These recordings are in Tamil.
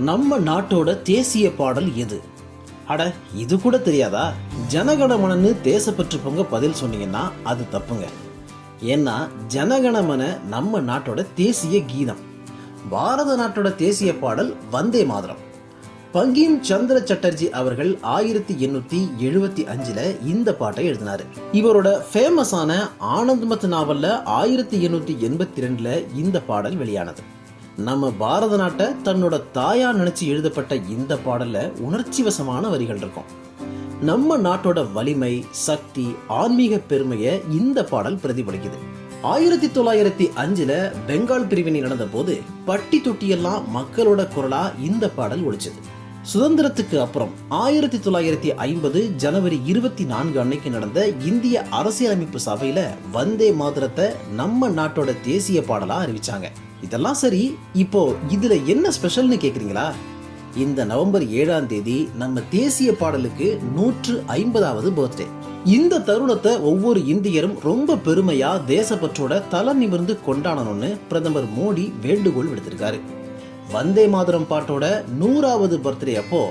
நம்ம நாட்டோட தேசிய பாடல் எது? அட இது கூட தெரியாதா? ஜனகணமனன்னு தேசப்பற்று பொங்க பதில் சொன்னீங்கன்னா அது தப்புங்க. ஏன்னா ஜனகணமன நம்ம நாட்டோட தேசிய கீதம். பாரத நாட்டோட தேசிய பாடல் வந்தே மாதரம். பங்கிம் சந்திர சட்டர்ஜி அவர்கள் ஆயிரத்தி எண்ணூத்தி எழுபத்தி அஞ்சுல இந்த பாட்டை எழுதினாரு. இவரோட ஃபேமஸான ஆனந்த்மத் நாவல்ல ஆயிரத்தி எண்ணூத்தி எண்பத்தி ரெண்டுல இந்த பாடல் வெளியானது. நம்ம பாரத நாட்டை தன்னோட தாயா நினைச்சு எழுதப்பட்ட இந்த பாடல்ல உணர்ச்சி வசமான வரிகள் இருக்கும். நம்ம நாட்டோட வலிமை சக்தி ஆன்மீக பெருமையை இந்த பாடல் பிரதிபலிக்குது. ஆயிரத்தி தொள்ளாயிரத்தி அஞ்சுல பெங்கால் பிரிவினை நடந்த போது பட்டி தொட்டியெல்லாம் மக்களோட குரலா இந்த பாடல் ஒழிச்சது சுதந்திரத்துக்கு அப்புறம் ஆயிரத்தி தொள்ளாயிரத்தி ஐம்பது ஜனவரி இருபத்தி நான்கு அன்னைக்கு நடந்த இந்திய அரசியலமைப்பு சபையில வந்தே மாதிரத்தை நம்ம நாட்டோட தேசிய பாடலா அறிவிச்சாங்க. இதெல்லாம் சரி இப்போ இதுல என்ன ஸ்பெஷல்னு கேக்குறீங்களா? இந்த நவம்பர் ஏழாம் தேதி நம்ம தேசிய பாடலுக்கு நூற்று ஐம்பதாவது பர்த்டே. இந்த தருணத்தை ஒவ்வொரு இந்தியரும் ரொம்ப பெருமையா தேசப்பற்றோட தலை நிமிர்ந்து கொண்டாடணும்னு பிரதமர் மோடி வேண்டுகோள் விடுத்திருக்காரு. வந்தே மாதரம் பாட்டோட நூறாவது பர்த்டே அப்போ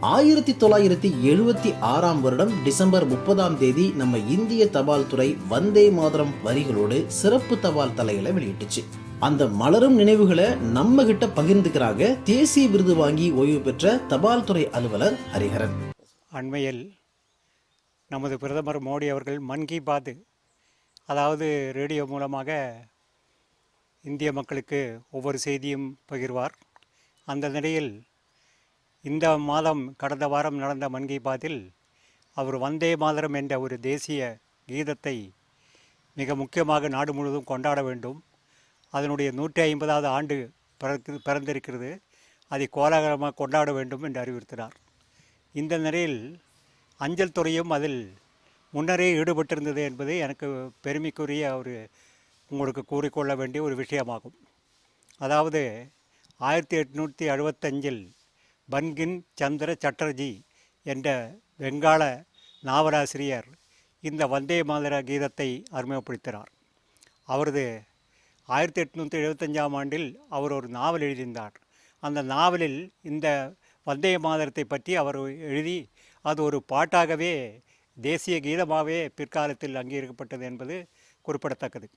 ஆயிரத்தி தொள்ளாயிரத்தி எழுபத்தி ஆறாம் வருடம் டிசம்பர் முப்பதாம் தேதி நம்ம இந்திய தபால் துறை வந்தே மாதரம் வரிகளோடு சிறப்பு தபால் தலைகளை வெளியிட்டுச்சு. அந்த மலரும் நினைவுகளை நம்ம கிட்ட பகிர்ந்துக்கிறாங்க தேசிய விருது வாங்கி ஓய்வு பெற்ற தபால் துறை அலுவலர் ஹரிஹரன். அண்மையில் நமது பிரதமர் மோடி அவர்கள் மன் கி பாத் அதாவது ரேடியோ மூலமாக இந்திய மக்களுக்கு ஒவ்வொரு செய்தியும் பகிர்வார். அந்த நிலையில் இந்த மாதம் கடந்த வாரம் நடந்த மன் கி பாத்தில் அவர் வந்தே மாதரம் என்ற ஒரு தேசிய கீதத்தை மிக முக்கியமாக நாடு முழுவதும் கொண்டாட வேண்டும். அதனுடைய நூற்றி ஐம்பதாவது ஆண்டு பிறக்கு பிறந்திருக்கிறது. அதை கோலாகலமாக கொண்டாட வேண்டும் என்று அறிவுறுத்தினார். இந்த நிலையில் அஞ்சல் துறையும் அதில் முன்னரே ஈடுபட்டிருந்தது என்பது எனக்கு பெருமைக்குரிய ஒரு உங்களுக்கு கூறிக்கொள்ள வேண்டிய ஒரு விஷயமாகும். அதாவது ஆயிரத்தி எட்நூற்றி அறுபத்தஞ்சில் பன்கின் சந்திர சட்டர்ஜி என்ற வெங்காள நாவலாசிரியர் இந்த வந்தே மாதர கீதத்தை அறிமுகப்படுத்தினார். அவரது ஆயிரத்தி எட்நூற்றி எழுபத்தஞ்சாம் ஆண்டில் அவர் ஒரு நாவல் எழுதியிருந்தார். அந்த நாவலில் இந்த வந்தே மாதரத்தை பற்றி அவர் எழுதி அது ஒரு பாட்டாகவே தேசிய கீதமாகவே பிற்காலத்தில் அங்கீகரிக்கப்பட்டது என்பது குறிப்பிடத்தக்கது.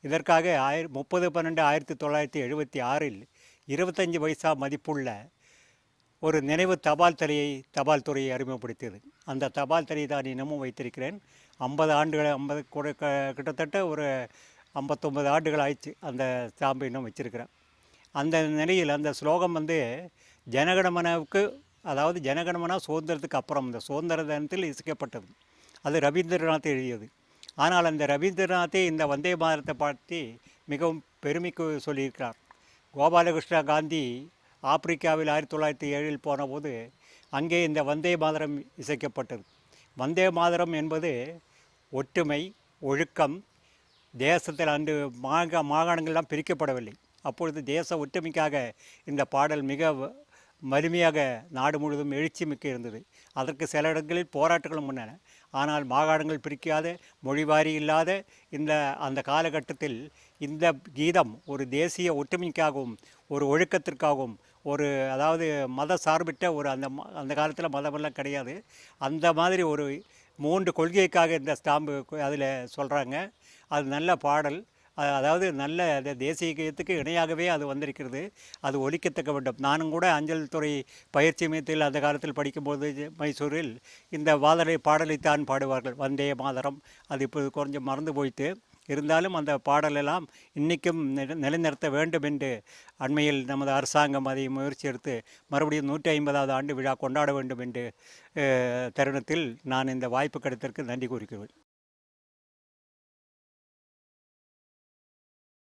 இதற்காக ஆயிர முப்பது பன்னெண்டு ஆயிரத்தி தொள்ளாயிரத்தி எழுபத்தி ஆறில் இருபத்தஞ்சி பைசா மதிப்புள்ள ஒரு நினைவு தபால் தலையை தபால் துறையை அறிமுகப்படுத்தியது. அந்த தபால் தலையை தான் இன்னமும் வைத்திருக்கிறேன். ஐம்பது ஆண்டுகள் ஐம்பது கூட க- கிட்டத்தட்ட ஒரு ஐம்பத்தொம்பது ஆண்டுகள் ஆயிடுச்சு அந்த ஸ்டாம்பு இன்னும் வச்சிருக்கிறேன். அந்த நிலையில் அந்த ஸ்லோகம் வந்து ஜனகணமனாவுக்கு அதாவது ஜனகணமனா சுதந்திரத்துக்கு அப்புறம் இந்த சுதந்திர தினத்தில் இசைக்கப்பட்டது. அது ரவீந்திரநாத் எழுதியது. ஆனால் அந்த ரவீந்திரநாத்தே இந்த வந்தே பாரத்தை பற்றி மிகவும் பெருமைக்கு சொல்லியிருக்கிறார். கோபாலகிருஷ்ண காந்தி ஆப்பிரிக்காவில் ஆயிரத்தி தொள்ளாயிரத்தி ஏழில் போனபோது அங்கே இந்த வந்தே மாதரம் இசைக்கப்பட்டது. வந்தே மாதரம் என்பது ஒற்றுமை ஒழுக்கம் தேசத்தில் அன்று மாக மாகாணங்கள்லாம் பிரிக்கப்படவில்லை. அப்பொழுது தேச ஒற்றுமைக்காக இந்த பாடல் மிக வலிமையாக நாடு முழுவதும் எழுச்சி மிக்க இருந்தது. அதற்கு சில இடங்களில் போராட்டங்களும் முன்னன. ஆனால் மாகாணங்கள் பிரிக்காத மொழிவாரி இல்லாத இந்த அந்த காலகட்டத்தில் இந்த கீதம் ஒரு தேசிய ஒற்றுமைக்காகவும் ஒரு ஒழுக்கத்திற்காகவும் ஒரு அதாவது மத சார்பிட்ட ஒரு அந்த ம- அந்த காலத்தில் மதமெல்லாம் கிடையாது. அந்த மாதிரி ஒரு மூன்று கொள்கைக்காக இந்த ஸ்டாம்பு அதில் சொல்கிறாங்க அது நல்ல பாடல். அதாவது நல்ல தேசிய கீதத்துக்கு இணையாகவே அது வந்திருக்கிறது. அது ஒழிக்கத்தக்க வேண்டும் நானும் கூட அஞ்சல் துறை பயிற்சி மையத்தில் அந்த காலத்தில் படிக்கும்போது மைசூரில் இந்த வாதலை பாடலைத்தான் பாடுவார்கள். வந்தே மாதரம். அது இப்போது கொஞ்சம் மறந்து போயிட்டு இருந்தாலும் அந்த பாடலெல்லாம் இன்றைக்கும் நிலைநிறுத்த வேண்டும் என்று அண்மையில் நமது அரசாங்கம் அதை முயற்சி எடுத்து மறுபடியும் நூற்றி ஐம்பதாவது ஆண்டு விழா கொண்டாட வேண்டும் என்று தருணத்தில் நான் இந்த வாய்ப்பு கிடைத்ததற்கு நன்றி கூறுகிறேன்.